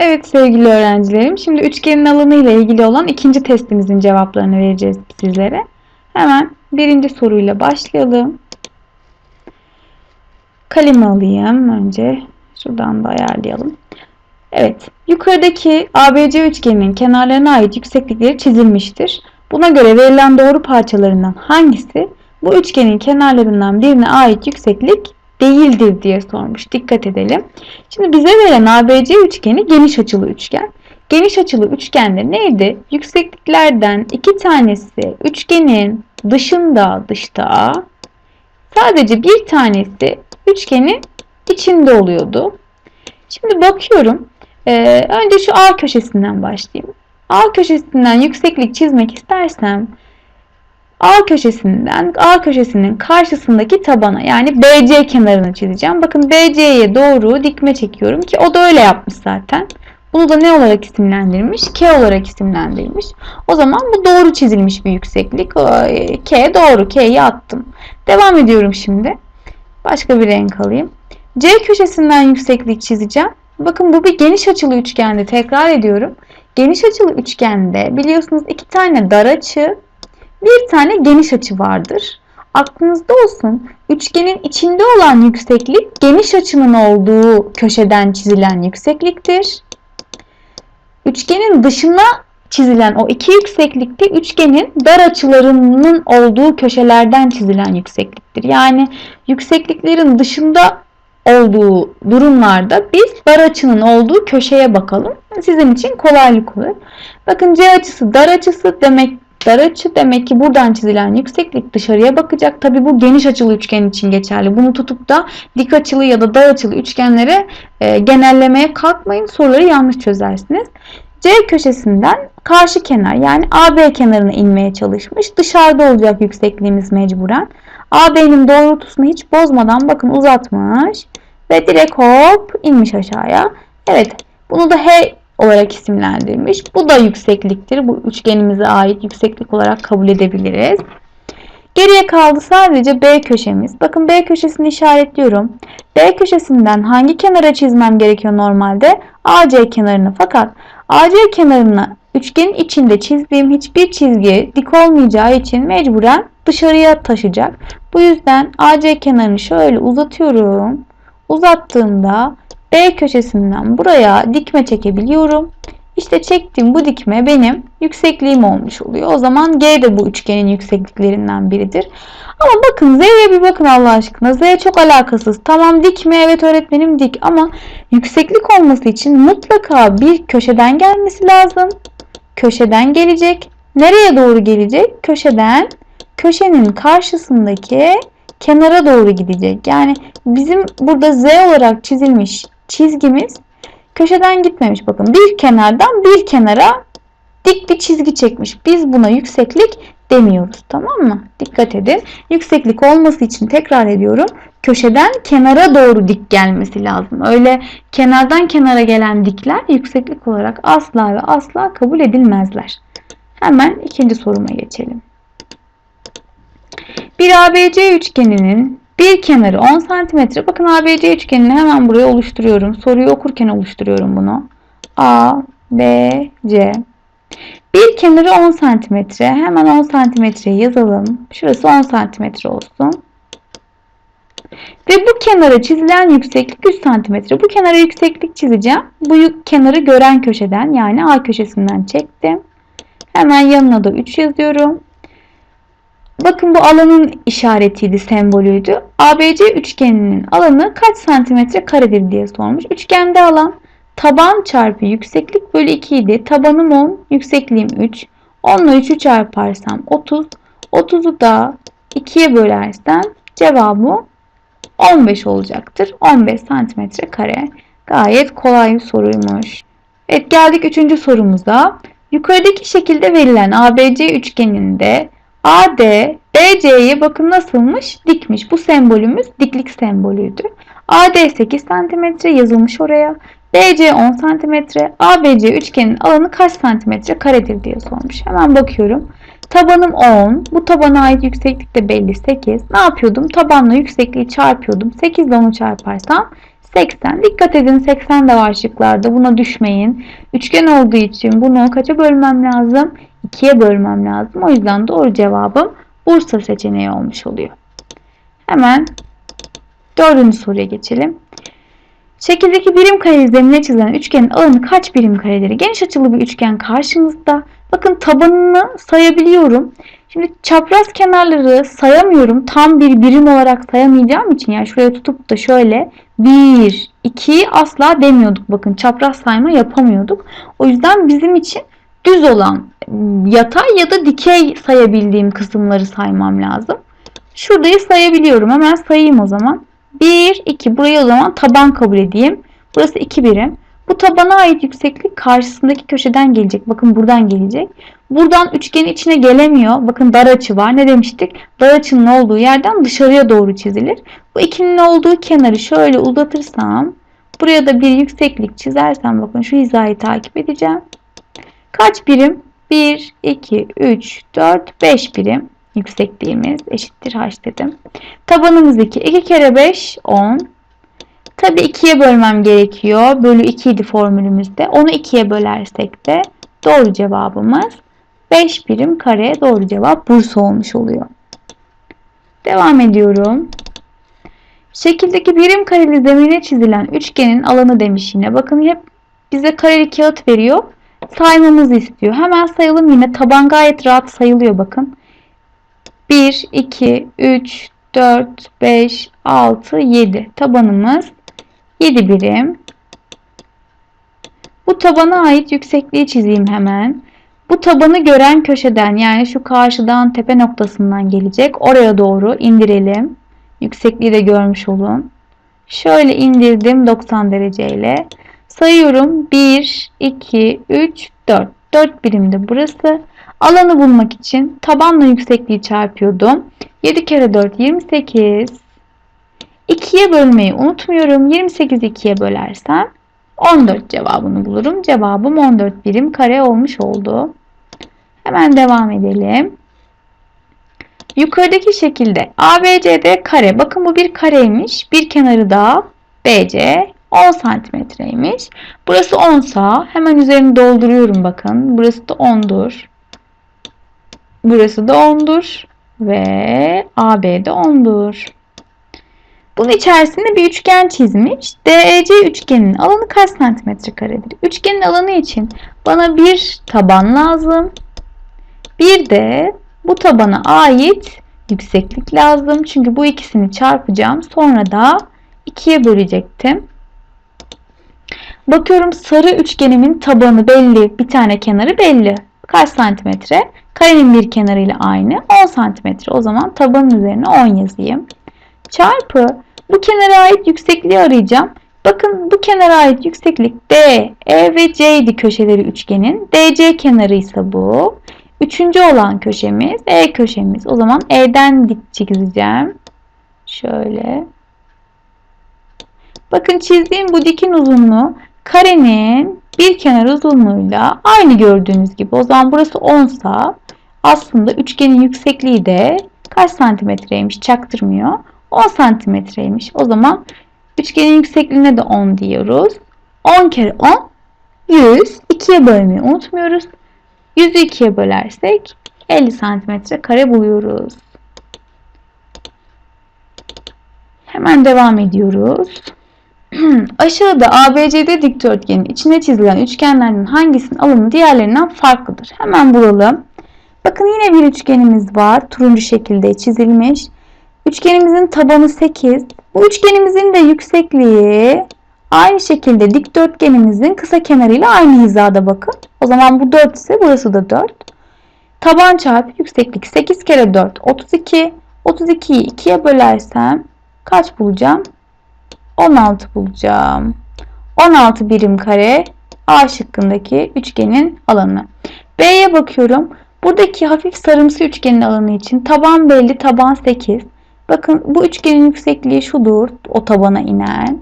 Evet sevgili öğrencilerim, şimdi üçgenin alanı ile ilgili olan ikinci testimizin cevaplarını vereceğiz sizlere. Hemen birinci soruyla başlayalım. Kalemi alayım önce. Şuradan da ayarlayalım. Evet, yukarıdaki ABC üçgeninin kenarlarına ait yükseklikleri çizilmiştir. Buna göre verilen doğru parçalarından hangisi bu üçgenin kenarlarından birine ait yükseklik değildir diye sormuş. Dikkat edelim. Şimdi bize verilen ABC üçgeni geniş açılı üçgen. Geniş açılı üçgende neydi? Yüksekliklerden iki tanesi üçgenin dışında dışta sadece bir tanesi üçgenin içinde oluyordu. Şimdi bakıyorum. Ee, önce şu A köşesinden başlayayım. A köşesinden yükseklik çizmek istersem A köşesinden A köşesinin karşısındaki tabana yani BC kenarını çizeceğim. Bakın BC'ye doğru dikme çekiyorum ki o da öyle yapmış zaten. Bunu da ne olarak isimlendirmiş? K olarak isimlendirmiş. O zaman bu doğru çizilmiş bir yükseklik. E, K doğru. K'yi attım. Devam ediyorum şimdi. Başka bir renk alayım. C köşesinden yükseklik çizeceğim. Bakın bu bir geniş açılı üçgende. Tekrar ediyorum. Geniş açılı üçgende biliyorsunuz iki tane dar açı, bir tane geniş açı vardır. Aklınızda olsun. Üçgenin içinde olan yükseklik geniş açının olduğu köşeden çizilen yüksekliktir. Üçgenin dışına çizilen o iki yükseklikte üçgenin dar açılarının olduğu köşelerden çizilen yüksekliktir. Yani yüksekliklerin dışında olduğu durumlarda biz dar açının olduğu köşeye bakalım. Sizin için kolaylık olur. Bakın C açısı dar açısı demek dar açı demek ki buradan çizilen yükseklik dışarıya bakacak. Tabi bu geniş açılı üçgen için geçerli. Bunu tutup da dik açılı ya da dar açılı üçgenlere e, genellemeye kalkmayın. Soruları yanlış çözersiniz. C köşesinden karşı kenar yani AB kenarına inmeye çalışmış. Dışarıda olacak yüksekliğimiz mecburen. AB'nin doğrultusunu hiç bozmadan bakın uzatmış ve direkt hop inmiş aşağıya. Evet bunu da H olarak isimlendirmiş. Bu da yüksekliktir. Bu üçgenimize ait yükseklik olarak kabul edebiliriz. Geriye kaldı sadece B köşemiz. Bakın B köşesini işaretliyorum. B köşesinden hangi kenara çizmem gerekiyor normalde? AC kenarını. Fakat AC kenarına üçgenin içinde çizdiğim hiçbir çizgi dik olmayacağı için mecburen dışarıya taşıyacak. Bu yüzden AC kenarını şöyle uzatıyorum. Uzattığımda B köşesinden buraya dikme çekebiliyorum. İşte çektiğim bu dikme benim yüksekliğim olmuş oluyor. O zaman G de bu üçgenin yüksekliklerinden biridir. Ama bakın Z'ye bir bakın Allah aşkına. Z çok alakasız. Tamam dik mi? Evet öğretmenim dik. Ama yükseklik olması için mutlaka bir köşeden gelmesi lazım. Köşeden gelecek. Nereye doğru gelecek? Köşeden. Köşenin karşısındaki kenara doğru gidecek. Yani bizim burada Z olarak çizilmiş çizgimiz köşeden gitmemiş. Bakın bir kenardan bir kenara dik bir çizgi çekmiş. Biz buna yükseklik demiyoruz. Tamam mı? Dikkat edin. Yükseklik olması için tekrar ediyorum. Köşeden kenara doğru dik gelmesi lazım. Öyle kenardan kenara gelen dikler yükseklik olarak asla ve asla kabul edilmezler. Hemen ikinci soruma geçelim. Bir ABC üçgeninin bir kenarı 10 cm. Bakın ABC üçgenini hemen buraya oluşturuyorum. Soruyu okurken oluşturuyorum bunu. A, B, C. Bir kenarı 10 cm. Hemen 10 cm yazalım. Şurası 10 cm olsun. Ve bu kenara çizilen yükseklik 100 cm. Bu kenara yükseklik çizeceğim. Bu kenarı gören köşeden yani A köşesinden çektim. Hemen yanına da 3 yazıyorum. Bakın bu alanın işaretiydi, sembolüydü. ABC üçgeninin alanı kaç santimetre karedir diye sormuş. Üçgende alan taban çarpı yükseklik bölü 2 idi. Tabanım 10, yüksekliğim 3. 10 ile 3'ü çarparsam 30. 30'u da 2'ye bölersem cevabı 15 olacaktır. 15 santimetre kare. Gayet kolay bir soruymuş. Evet geldik 3. sorumuza. Yukarıdaki şekilde verilen ABC üçgeninde AD BC'yi bakın nasılmış? Dikmiş. Bu sembolümüz diklik sembolüydü. AD 8 cm yazılmış oraya. BC 10 cm. ABC üçgenin alanı kaç santimetre karedir diye sormuş. Hemen bakıyorum. Tabanım 10. Bu tabana ait yükseklik de belli 8. Ne yapıyordum? Tabanla yüksekliği çarpıyordum. 8 ile 10'u çarparsam 80. Dikkat edin 80 de var şıklarda. Buna düşmeyin. Üçgen olduğu için bunu kaça bölmem lazım? 2'ye bölmem lazım. O yüzden doğru cevabım Bursa seçeneği olmuş oluyor. Hemen dördüncü soruya geçelim. Şekildeki birim kare zeminine çizilen üçgenin alanı kaç birim karedir? Geniş açılı bir üçgen karşımızda. Bakın tabanını sayabiliyorum. Şimdi çapraz kenarları sayamıyorum. Tam bir birim olarak sayamayacağım için yani şuraya tutup da şöyle 1, 2 asla demiyorduk. Bakın çapraz sayma yapamıyorduk. O yüzden bizim için düz olan yatay ya da dikey sayabildiğim kısımları saymam lazım. Şurayı sayabiliyorum. Hemen sayayım o zaman. 1, 2. Burayı o zaman taban kabul edeyim. Burası 2 birim. Bu tabana ait yükseklik karşısındaki köşeden gelecek. Bakın buradan gelecek. Buradan üçgenin içine gelemiyor. Bakın dar açı var. Ne demiştik? Dar açının olduğu yerden dışarıya doğru çizilir. Bu ikinin olduğu kenarı şöyle uzatırsam buraya da bir yükseklik çizersem bakın şu hizayı takip edeceğim. Kaç birim? 1, 2, 3, 4, 5 birim yüksekliğimiz eşittir h dedim. Tabanımız 2. 2 kere 5 10. Tabi 2'ye bölmem gerekiyor. Bölü 2 idi formülümüzde. Onu 2'ye bölersek de doğru cevabımız 5 birim kare doğru cevap Bursa olmuş oluyor. Devam ediyorum. Şekildeki birim kareli zemine çizilen üçgenin alanı demiş yine. Bakın hep bize kareli kağıt veriyor. Saymamızı istiyor. Hemen sayalım yine. Taban gayet rahat sayılıyor bakın. 1, 2, 3, 4, 5, 6, 7. Tabanımız 7 birim. Bu tabana ait yüksekliği çizeyim hemen. Bu tabanı gören köşeden yani şu karşıdan tepe noktasından gelecek. Oraya doğru indirelim. Yüksekliği de görmüş olun. Şöyle indirdim 90 dereceyle. Sayıyorum 1, 2, 3, 4. 4 birimde burası. Alanı bulmak için tabanla yüksekliği çarpıyordum. 7 kere 4 28. 2'ye bölmeyi unutmuyorum. 28'i 2'ye bölersem 14 cevabını bulurum. Cevabım 14 birim kare olmuş oldu. Hemen devam edelim. Yukarıdaki şekilde ABCD kare. Bakın bu bir kareymiş. Bir kenarı da BC 10 santimetreymiş. Burası 10 sa hemen üzerini dolduruyorum bakın. Burası da 10'dur. Burası da 10'dur. Ve AB de 10'dur. Bunun içerisinde bir üçgen çizmiş. DEC üçgeninin alanı kaç santimetre karedir? Üçgenin alanı için bana bir taban lazım. Bir de bu tabana ait yükseklik lazım. Çünkü bu ikisini çarpacağım. Sonra da ikiye bölecektim. Bakıyorum sarı üçgenimin tabanı belli. Bir tane kenarı belli. Kaç santimetre? Karenin bir kenarıyla aynı. 10 santimetre. O zaman tabanın üzerine 10 yazayım. Çarpı bu kenara ait yüksekliği arayacağım. Bakın bu kenara ait yükseklik D, E ve C idi köşeleri üçgenin. DC kenarı ise bu. Üçüncü olan köşemiz E köşemiz. O zaman E'den dik çizeceğim. Şöyle. Bakın çizdiğim bu dikin uzunluğu karenin bir kenar uzunluğuyla aynı gördüğünüz gibi. O zaman burası 10 sa aslında üçgenin yüksekliği de kaç santimetreymiş çaktırmıyor. 10 santimetreymiş. O zaman üçgenin yüksekliğine de 10 diyoruz. 10 kere 10 100. 2'ye bölmeyi unutmuyoruz. 100'ü 2'ye bölersek 50 santimetre kare buluyoruz. Hemen devam ediyoruz. Aşağıda ABCD dikdörtgenin içine çizilen üçgenlerden hangisinin alanı diğerlerinden farklıdır? Hemen bulalım. Bakın yine bir üçgenimiz var. Turuncu şekilde çizilmiş. Üçgenimizin tabanı 8. Bu üçgenimizin de yüksekliği aynı şekilde dikdörtgenimizin kısa kenarıyla aynı hizada bakın. O zaman bu 4 ise burası da 4. Taban çarpı yükseklik 8 kere 4 32. 32'yi 2'ye bölersem kaç bulacağım? 16 bulacağım. 16 birim kare A şıkkındaki üçgenin alanı. B'ye bakıyorum. Buradaki hafif sarımsı üçgenin alanı için taban belli, taban 8. Bakın bu üçgenin yüksekliği şudur, o tabana inen.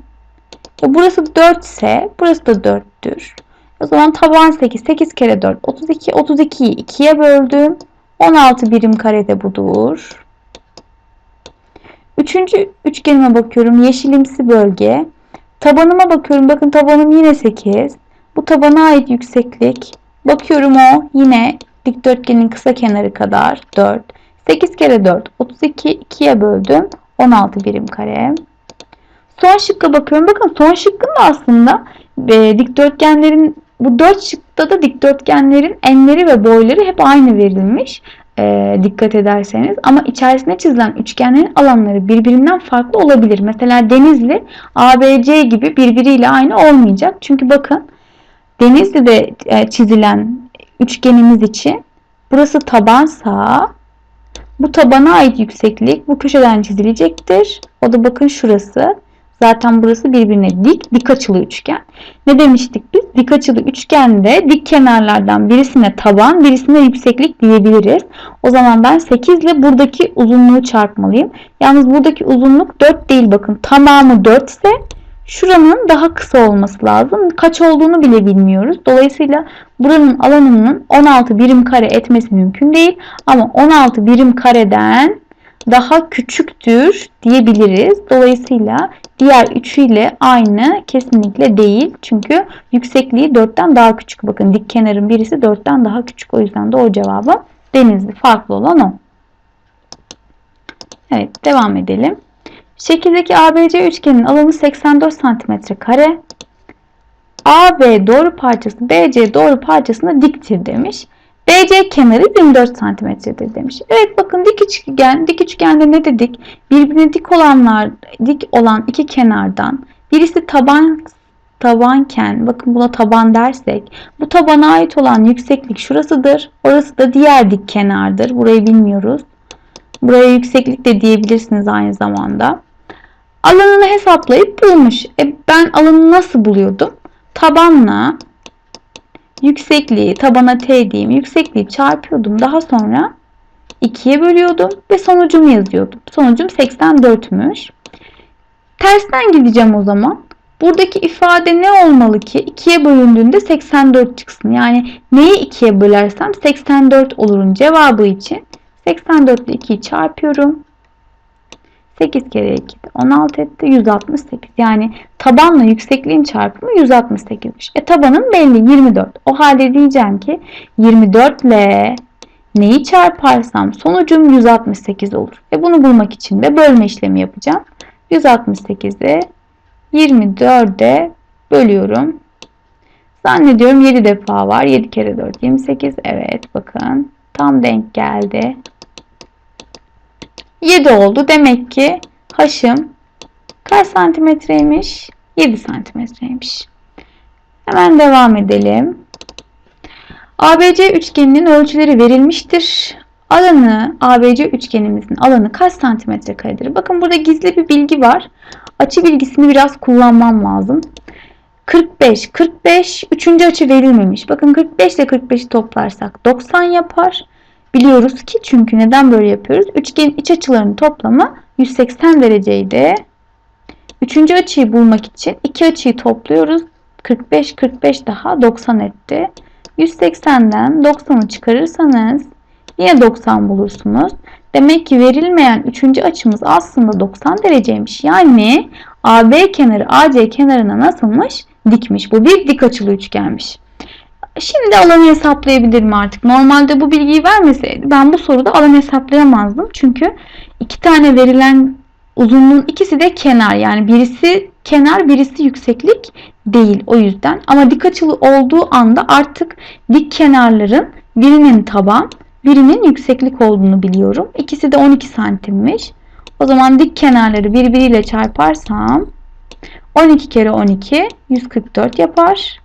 E burası 4 ise burası da 4'tür. O zaman taban 8, 8 kere 4, 32. 32'yi 2'ye böldüm. 16 birim karede budur. Üçüncü üçgenime bakıyorum. Yeşilimsi bölge. Tabanıma bakıyorum. Bakın tabanım yine 8. Bu tabana ait yükseklik. Bakıyorum o yine dikdörtgenin kısa kenarı kadar 4. 8 kere 4 32 2'ye böldüm. 16 birim kare. Son şıkka bakıyorum. Bakın son şıkkın da aslında e, dikdörtgenlerin bu 4 şıkta da dikdörtgenlerin enleri ve boyları hep aynı verilmiş. E, dikkat ederseniz ama içerisine çizilen üçgenlerin alanları birbirinden farklı olabilir. Mesela Denizli ABC gibi birbiriyle aynı olmayacak. Çünkü bakın Denizli'de e, çizilen üçgenimiz için burası tabansa bu tabana ait yükseklik bu köşeden çizilecektir. O da bakın şurası. Zaten burası birbirine dik, dik açılı üçgen. Ne demiştik biz? Dik açılı üçgende dik kenarlardan birisine taban, birisine yükseklik diyebiliriz. O zaman ben 8 ile buradaki uzunluğu çarpmalıyım. Yalnız buradaki uzunluk 4 değil bakın. Tamamı 4 ise şuranın daha kısa olması lazım. Kaç olduğunu bile bilmiyoruz. Dolayısıyla buranın alanının 16 birim kare etmesi mümkün değil. Ama 16 birim kareden daha küçüktür diyebiliriz. Dolayısıyla diğer üçüyle aynı kesinlikle değil. Çünkü yüksekliği 4'ten daha küçük. Bakın dik kenarın birisi 4'ten daha küçük. O yüzden de o cevabı denizli. Farklı olan o. Evet devam edelim. Şekildeki ABC üçgenin alanı 84 cm kare. AB doğru parçası BC doğru parçasına diktir demiş. BC kenarı 24 cm'dir demiş. Evet bakın dik üçgen, dik üçgende ne dedik? Birbirine dik olanlar, dik olan iki kenardan birisi taban tabanken, bakın buna taban dersek, bu tabana ait olan yükseklik şurasıdır. Orası da diğer dik kenardır. Burayı bilmiyoruz. Buraya yükseklik de diyebilirsiniz aynı zamanda. Alanını hesaplayıp bulmuş. E ben alanı nasıl buluyordum? Tabanla yüksekliği tabana t diyeyim yüksekliği çarpıyordum. Daha sonra 2'ye bölüyordum ve sonucumu yazıyordum. Sonucum 84'müş. Tersten gideceğim o zaman. Buradaki ifade ne olmalı ki? 2'ye bölündüğünde 84 çıksın. Yani neyi 2'ye bölersem 84 olurun cevabı için 84 ile 2'yi çarpıyorum. 8 kere 2 16 etti 168. Yani tabanla yüksekliğin çarpımı 168'miş. E tabanın belli 24. O halde diyeceğim ki 24 ile neyi çarparsam sonucum 168 olur. E bunu bulmak için de bölme işlemi yapacağım. 168'i 24'e bölüyorum. Zannediyorum 7 defa var. 7 kere 4 28. Evet bakın tam denk geldi. 7 oldu. Demek ki haşım kaç santimetreymiş? 7 santimetreymiş. Hemen devam edelim. ABC üçgeninin ölçüleri verilmiştir. Alanı ABC üçgenimizin alanı kaç santimetre karedir? Bakın burada gizli bir bilgi var. Açı bilgisini biraz kullanmam lazım. 45, 45, üçüncü açı verilmemiş. Bakın 45 ile 45'i toplarsak 90 yapar. Biliyoruz ki çünkü neden böyle yapıyoruz? Üçgenin iç açılarının toplamı 180 dereceydi. Üçüncü açıyı bulmak için iki açıyı topluyoruz. 45 45 daha 90 etti. 180'den 90'ı çıkarırsanız yine 90 bulursunuz. Demek ki verilmeyen üçüncü açımız aslında 90 dereceymiş. Yani AB kenarı AC kenarına nasılmış? Dikmiş. Bu bir dik açılı üçgenmiş. Şimdi alanı hesaplayabilirim artık. Normalde bu bilgiyi vermeseydi ben bu soruda alan hesaplayamazdım. Çünkü iki tane verilen uzunluğun ikisi de kenar. Yani birisi kenar birisi yükseklik değil o yüzden. Ama dik açılı olduğu anda artık dik kenarların birinin taban birinin yükseklik olduğunu biliyorum. İkisi de 12 santimmiş. O zaman dik kenarları birbiriyle çarparsam 12 kere 12 144 yapar.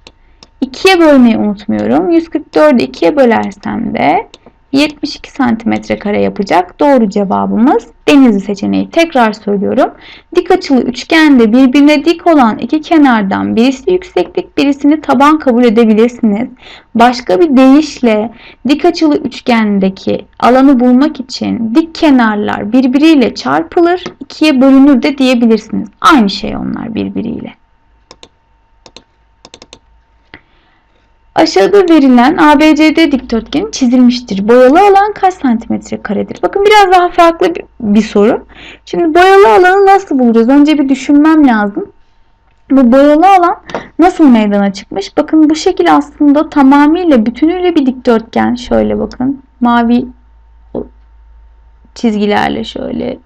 2'ye bölmeyi unutmuyorum. 144'ü 2'ye bölersem de 72 santimetre kare yapacak. Doğru cevabımız denizli seçeneği. Tekrar söylüyorum. Dik açılı üçgende birbirine dik olan iki kenardan birisi yükseklik birisini taban kabul edebilirsiniz. Başka bir deyişle dik açılı üçgendeki alanı bulmak için dik kenarlar birbiriyle çarpılır, ikiye bölünür de diyebilirsiniz. Aynı şey onlar birbiriyle. Aşağıda verilen ABCD dikdörtgeni çizilmiştir. Boyalı alan kaç santimetre karedir? Bakın biraz daha farklı bir, bir soru. Şimdi boyalı alanı nasıl bulacağız? Önce bir düşünmem lazım. Bu boyalı alan nasıl meydana çıkmış? Bakın bu şekil aslında tamamıyla bütünüyle bir dikdörtgen. Şöyle bakın. Mavi çizgilerle şöyle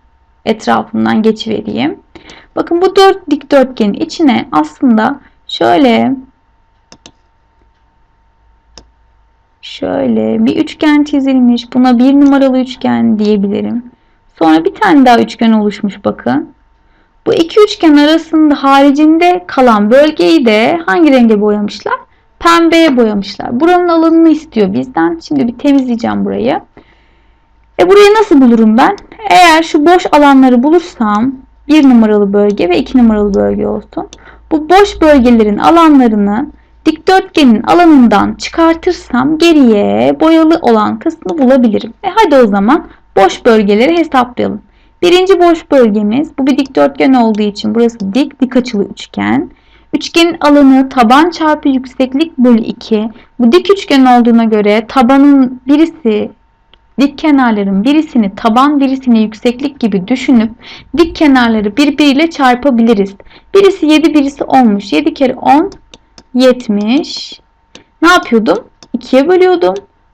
etrafından geçivereyim. Bakın bu dört dikdörtgenin içine aslında şöyle şöyle bir üçgen çizilmiş. Buna bir numaralı üçgen diyebilirim. Sonra bir tane daha üçgen oluşmuş bakın. Bu iki üçgen arasında haricinde kalan bölgeyi de hangi renge boyamışlar? Pembeye boyamışlar. Buranın alanını istiyor bizden. Şimdi bir temizleyeceğim burayı. E burayı nasıl bulurum ben? Eğer şu boş alanları bulursam bir numaralı bölge ve iki numaralı bölge olsun. Bu boş bölgelerin alanlarını dikdörtgenin alanından çıkartırsam geriye boyalı olan kısmı bulabilirim. E hadi o zaman boş bölgeleri hesaplayalım. Birinci boş bölgemiz bu bir dikdörtgen olduğu için burası dik dik açılı üçgen. Üçgenin alanı taban çarpı yükseklik bölü 2. Bu dik üçgen olduğuna göre tabanın birisi dik kenarların birisini taban birisini yükseklik gibi düşünüp dik kenarları birbiriyle çarpabiliriz. Birisi 7 birisi 10'muş. 7 kere 10 70. Ne yapıyordum? 2'ye bölüyordum.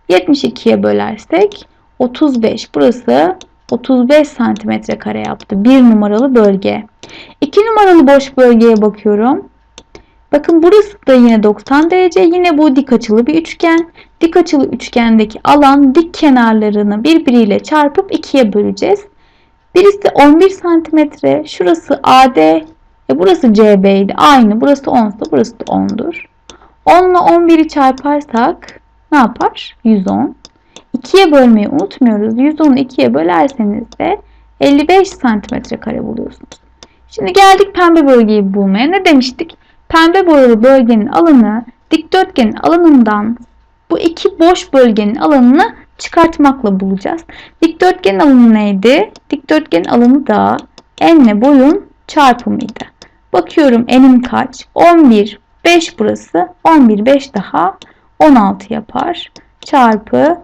72'ye bölersek 35. Burası 35 santimetre kare yaptı. Bir numaralı bölge. 2 numaralı boş bölgeye bakıyorum. Bakın burası da yine 90 derece. Yine bu dik açılı bir üçgen. Dik açılı üçgendeki alan dik kenarlarını birbiriyle çarpıp ikiye böleceğiz. Birisi 11 santimetre. Şurası AD. E burası CB'ydi. Aynı. Burası 10 ise burası da 10'dur. 10 ile 11'i çarparsak ne yapar? 110. 2'ye bölmeyi unutmuyoruz. 110'u 2'ye bölerseniz de 55 santimetre kare buluyorsunuz. Şimdi geldik pembe bölgeyi bulmaya. Ne demiştik? Pembe boyalı bölgenin alanı dikdörtgenin alanından bu iki boş bölgenin alanını çıkartmakla bulacağız. Dikdörtgenin alanı neydi? Dikdörtgenin alanı da enle boyun çarpımıydı. Bakıyorum enim kaç? 11, 5 burası. 11, 5 daha 16 yapar. Çarpı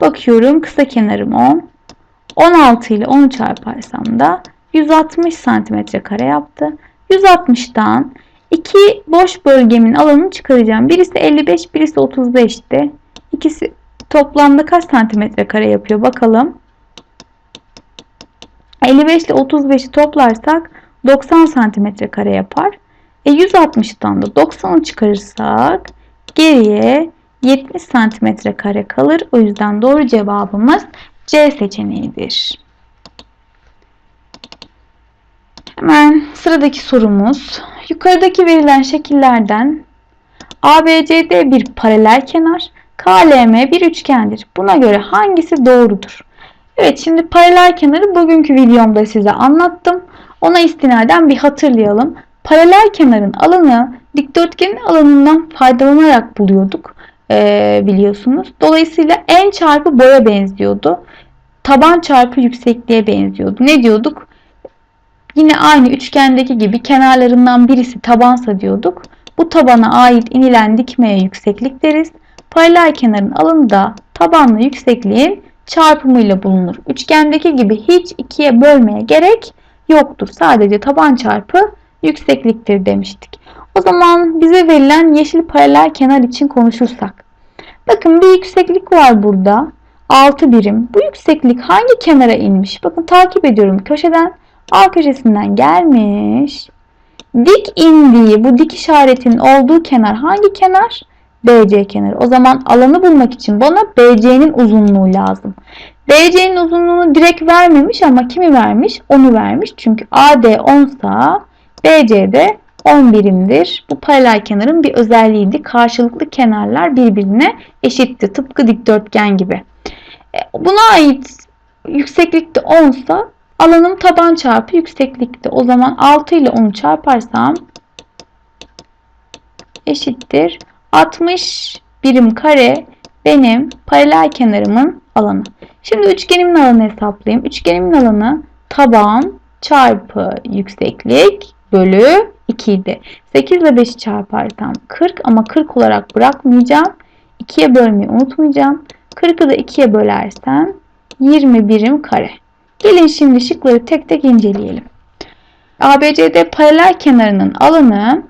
bakıyorum kısa kenarım 10. 16 ile 10'u çarparsam da 160 santimetre kare yaptı. 160'dan İki boş bölgemin alanını çıkaracağım. Birisi 55, birisi 35'ti. İkisi toplamda kaç santimetre kare yapıyor bakalım. 55 ile 35'i toplarsak 90 santimetre kare yapar. E 160'dan da 90'ı çıkarırsak geriye 70 santimetre kare kalır. O yüzden doğru cevabımız C seçeneğidir. Hemen sıradaki sorumuz. Yukarıdaki verilen şekillerden ABCD bir paralel kenar, KLM bir üçgendir. Buna göre hangisi doğrudur? Evet şimdi paralel kenarı bugünkü videomda size anlattım. Ona istinaden bir hatırlayalım. Paralel kenarın alanı dikdörtgenin alanından faydalanarak buluyorduk ee, biliyorsunuz. Dolayısıyla en çarpı boya benziyordu. Taban çarpı yüksekliğe benziyordu. Ne diyorduk? Yine aynı üçgendeki gibi kenarlarından birisi tabansa diyorduk. Bu tabana ait inilen dikmeye yükseklik deriz. Paralel kenarın alanı da tabanla yüksekliğin çarpımıyla bulunur. Üçgendeki gibi hiç ikiye bölmeye gerek yoktur. Sadece taban çarpı yüksekliktir demiştik. O zaman bize verilen yeşil paralel kenar için konuşursak. Bakın bir yükseklik var burada. 6 birim. Bu yükseklik hangi kenara inmiş? Bakın takip ediyorum. Köşeden A köşesinden gelmiş. Dik indiği bu dik işaretinin olduğu kenar hangi kenar? BC kenarı. O zaman alanı bulmak için bana BC'nin uzunluğu lazım. BC'nin uzunluğunu direkt vermemiş ama kimi vermiş? Onu vermiş. Çünkü AD 10 sa BC de 10 birimdir. Bu paralel kenarın bir özelliğiydi. Karşılıklı kenarlar birbirine eşitti. Tıpkı dikdörtgen gibi. E, buna ait yükseklik de 10 sa Alanım taban çarpı yükseklikti. O zaman 6 ile 10'u çarparsam eşittir. 60 birim kare benim paralel kenarımın alanı. Şimdi üçgenimin alanı hesaplayayım. Üçgenimin alanı taban çarpı yükseklik bölü 2 idi. 8 ile 5'i çarparsam 40 ama 40 olarak bırakmayacağım. 2'ye bölmeyi unutmayacağım. 40'ı da 2'ye bölersem 20 birim kare. Gelin şimdi şıkları tek tek inceleyelim. ABCD paralel kenarının alanı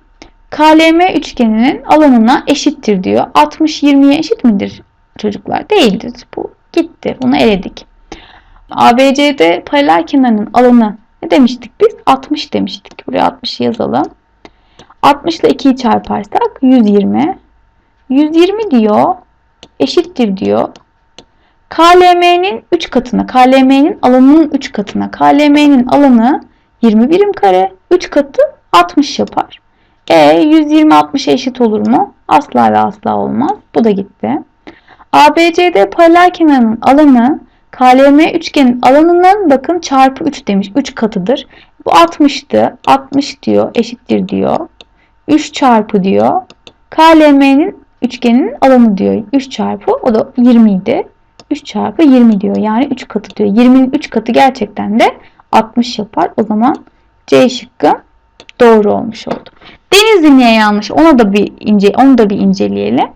KLM üçgeninin alanına eşittir diyor. 60 20'ye eşit midir çocuklar? Değildir. Bu gitti. Bunu eledik. ABCD paralel kenarının alanı ne demiştik biz? 60 demiştik. Buraya 60 yazalım. 60 ile 2'yi çarparsak 120. 120 diyor. Eşittir diyor. KLM'nin 3 katına, KLM'nin alanının 3 katına, KLM'nin alanı 20 birim kare, 3 katı 60 yapar. E 120 60'a eşit olur mu? Asla ve asla olmaz. Bu da gitti. ABCD paralel kenarının alanı KLM üçgenin alanının bakın çarpı 3 demiş. 3 katıdır. Bu 60'tı. 60 diyor. Eşittir diyor. 3 çarpı diyor. KLM'nin üçgenin alanı diyor. 3 çarpı o da 20 idi. 3 çarpı 20 diyor. Yani 3 katı diyor. 20'nin 3 katı gerçekten de 60 yapar. O zaman C şıkkı doğru olmuş oldu. Denizli niye yanlış? Ona da bir ince onu da bir inceleyelim.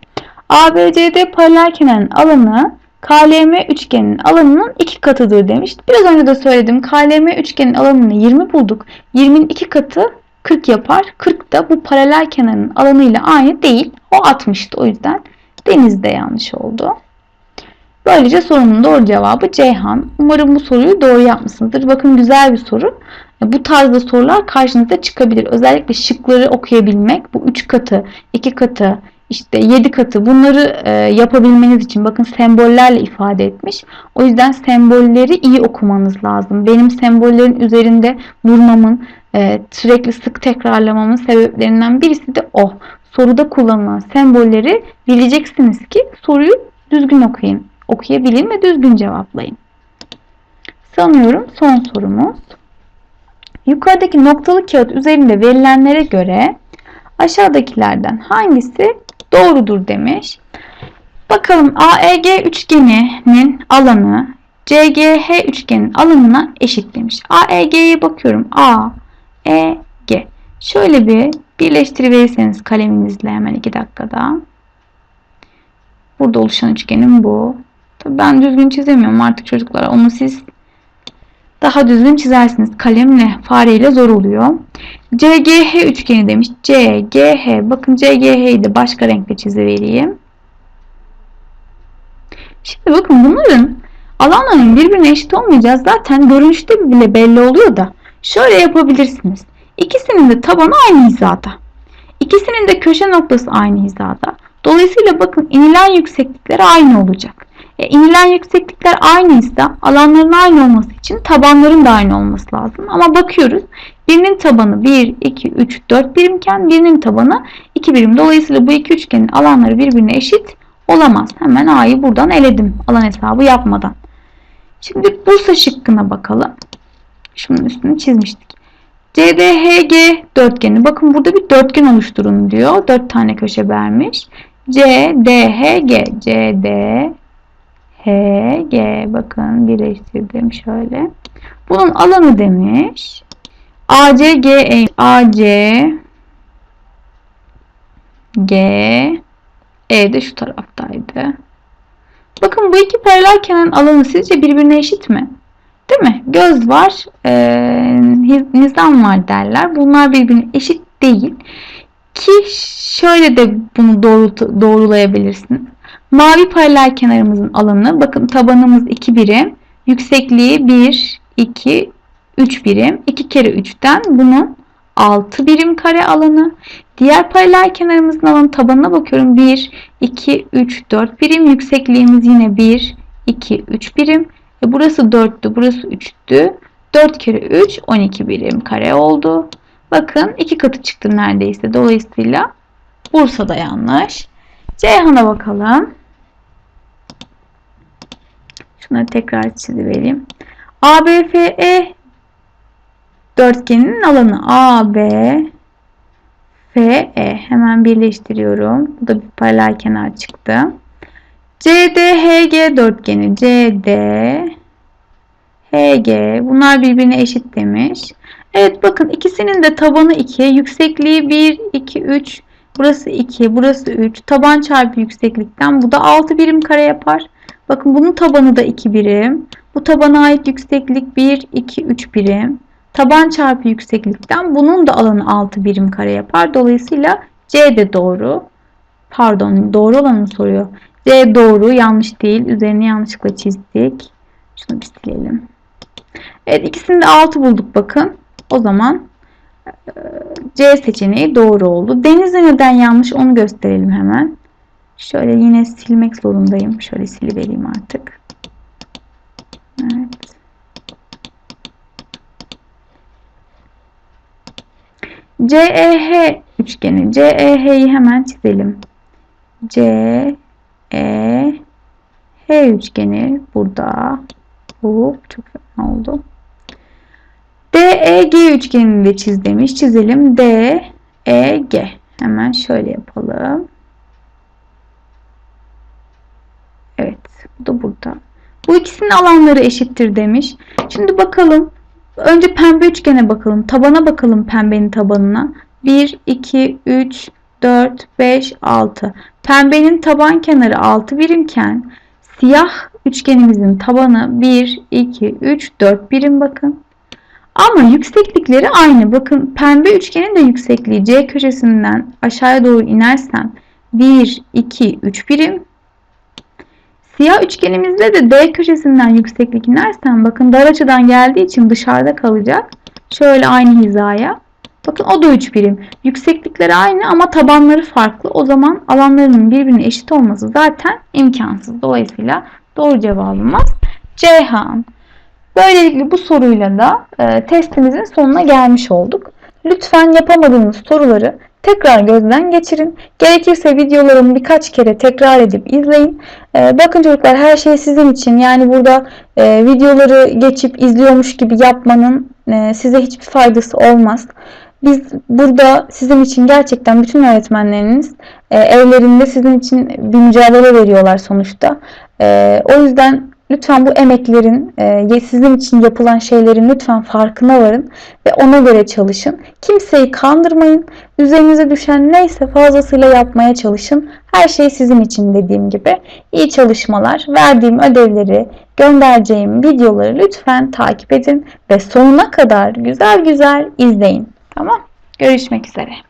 ABCD paralel kenarın alanı KLM üçgeninin alanının 2 katıdır demiş. Biraz önce de söyledim. KLM üçgenin alanını 20 bulduk. 20'nin 2 katı 40 yapar. 40 da bu paralel kenarın alanıyla aynı değil. O 60'tı. O yüzden denizde yanlış oldu. Böylece sorunun doğru cevabı Ceyhan. Umarım bu soruyu doğru yapmışsınızdır. Bakın güzel bir soru. Bu tarzda sorular karşınıza çıkabilir. Özellikle şıkları okuyabilmek, bu 3 katı, 2 katı, işte 7 katı bunları e, yapabilmeniz için bakın sembollerle ifade etmiş. O yüzden sembolleri iyi okumanız lazım. Benim sembollerin üzerinde durmamın, e, sürekli sık tekrarlamamın sebeplerinden birisi de o. Soruda kullanılan sembolleri bileceksiniz ki soruyu düzgün okuyun. Okuyabilin ve düzgün cevaplayın. Sanıyorum son sorumuz. Yukarıdaki noktalı kağıt üzerinde verilenlere göre aşağıdakilerden hangisi doğrudur demiş. Bakalım AEG üçgeninin alanı CGH üçgenin alanına eşit demiş. AEG'ye bakıyorum. A, E, G. Şöyle bir birleştiriverirseniz kaleminizle hemen 2 dakikada. Burada oluşan üçgenim bu. Tabii ben düzgün çizemiyorum artık çocuklar. Onu siz daha düzgün çizersiniz. Kalemle, fareyle zor oluyor. CGH üçgeni demiş. CGH. Bakın CGH'yi de başka renkle çizivereyim. Şimdi bakın bunların alanların birbirine eşit olmayacağı zaten görünüşte bile belli oluyor da şöyle yapabilirsiniz. İkisinin de tabanı aynı hizada. İkisinin de köşe noktası aynı hizada. Dolayısıyla bakın inilen yükseklikler aynı olacak. E, inilen yükseklikler aynıysa alanların aynı olması için tabanların da aynı olması lazım. Ama bakıyoruz birinin tabanı 1, 2, 3, 4 birimken birinin tabanı 2 birim. Dolayısıyla bu iki üçgenin alanları birbirine eşit olamaz. Hemen A'yı buradan eledim alan hesabı yapmadan. Şimdi Bursa şıkkına bakalım. Şunun üstünü çizmiştik. CDHG dörtgeni. Bakın burada bir dörtgen oluşturun diyor. 4 tane köşe vermiş. CDHG CD H, G. Bakın birleştirdim şöyle. Bunun alanı demiş. AC, G, E. AC, G, E de şu taraftaydı. Bakın bu iki paralel kenarın alanı sizce birbirine eşit mi? Değil mi? Göz var, e, nizam var derler. Bunlar birbirine eşit değil. Ki şöyle de bunu doğru, doğrulayabilirsiniz. Mavi paralel kenarımızın alanı bakın tabanımız 2 birim. Yüksekliği 1, 2, 3 birim. 2 kere 3'ten bunun 6 birim kare alanı. Diğer paralel kenarımızın alanı tabanına bakıyorum. 1, 2, 3, 4 birim. Yüksekliğimiz yine 1, 2, 3 birim. E burası 4'tü, burası 3'tü. 4 kere 3, 12 birim kare oldu. Bakın iki katı çıktı neredeyse. Dolayısıyla Bursa'da yanlış. Ceyhan'a bakalım. Şuna tekrar çizivereyim. ABFE dörtgeninin alanı AB FE hemen birleştiriyorum. Bu da bir paralel kenar çıktı. CDHG dörtgeni CD HG bunlar birbirine eşit demiş. Evet bakın ikisinin de tabanı 2, yüksekliği 1, 2, 3, burası 2, burası 3. Taban çarpı yükseklikten bu da 6 birim kare yapar. Bakın bunun tabanı da 2 birim. Bu tabana ait yükseklik 1, 2, 3 birim. Taban çarpı yükseklikten bunun da alanı 6 birim kare yapar. Dolayısıyla C de doğru. Pardon doğru olanı soruyor. C doğru yanlış değil. Üzerini yanlışlıkla çizdik. Şunu bir silelim. Evet ikisini de 6 bulduk bakın. O zaman e, C seçeneği doğru oldu. Denizde neden yanlış onu gösterelim hemen. Şöyle yine silmek zorundayım. Şöyle silivereyim artık. Evet. CEH üçgeni. CEH'yi hemen çizelim. C E H üçgeni burada. Hop çok fena oldu. DEG üçgenini de çiz demiş. Çizelim. DEG. Hemen şöyle yapalım. Evet. Bu da burada. Bu ikisinin alanları eşittir demiş. Şimdi bakalım. Önce pembe üçgene bakalım. Tabana bakalım pembenin tabanına. 1, 2, 3, 4, 5, 6. Pembenin taban kenarı 6 birimken siyah üçgenimizin tabanı 1, 2, 3, 4 birim bakın. Ama yükseklikleri aynı. Bakın pembe üçgenin de yüksekliği C köşesinden aşağıya doğru inersem 1, 2, 3 birim. Siyah üçgenimizde de D köşesinden yükseklik inersem bakın dar açıdan geldiği için dışarıda kalacak. Şöyle aynı hizaya. Bakın o da 3 birim. Yükseklikleri aynı ama tabanları farklı. O zaman alanlarının birbirine eşit olması zaten imkansız. Dolayısıyla doğru cevabımız Ceyhan. Böylelikle bu soruyla da e, testimizin sonuna gelmiş olduk. Lütfen yapamadığınız soruları tekrar gözden geçirin. Gerekirse videolarımı birkaç kere tekrar edip izleyin. E, bakın çocuklar her şey sizin için. Yani burada e, videoları geçip izliyormuş gibi yapmanın e, size hiçbir faydası olmaz. Biz burada sizin için gerçekten bütün öğretmenleriniz e, evlerinde sizin için bir mücadele veriyorlar sonuçta. E, o yüzden lütfen bu emeklerin, e, sizin için yapılan şeylerin lütfen farkına varın ve ona göre çalışın. Kimseyi kandırmayın. Üzerinize düşen neyse fazlasıyla yapmaya çalışın. Her şey sizin için dediğim gibi. İyi çalışmalar. Verdiğim ödevleri, göndereceğim videoları lütfen takip edin ve sonuna kadar güzel güzel izleyin. Tamam. Görüşmek üzere.